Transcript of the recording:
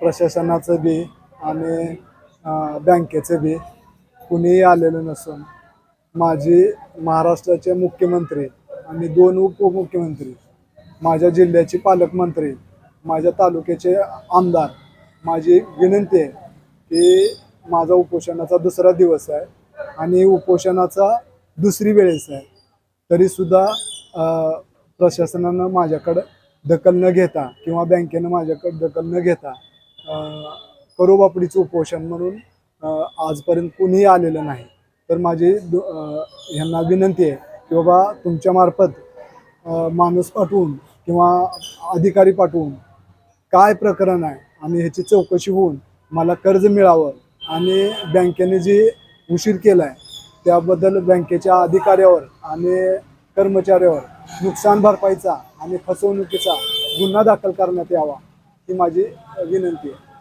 प्रशासनाचं बी आणि बँकेचं बी. कुणीही आलेलं नसून माझी महाराष्ट्राचे मुख्यमंत्री आणि दोन उपमुख्यमंत्री माझ्या जिल्ह्याचे पालकमंत्री माझ्या तालुक्याचे आमदार माझी विनंती आहे की माझा उपोषणाचा दुसरा दिवस आहे आणि उपोषणाचा दुसरी वेळेस आहे. तरीसुद्धा प्रशासनानं माझ्याकडं दखल न घेता किंवा बँकेनं माझ्याकडं दखल न घेता करोबापडीचं उपोषण म्हणून आजपर्यंत कुणीही आलेलं नाही. तर माझी दु- ह्यांना विनंती आहे की बाबा तुमच्यामार्फत माणूस पाठवून किंवा अधिकारी पाठवून काय प्रकरण आहे आणि ह्याची चौकशी होऊन मला कर्ज मिळावं आणि बँकेने जी उशीर केला आहे त्याबद्दल बँकेच्या अधिकाऱ्यावर आणि कर्मचाऱ्यावर नुकसान भरपाईचा आणि फसवणुकीचा गुन्हा दाखल करण्यात यावा ही माझी विनंती आहे.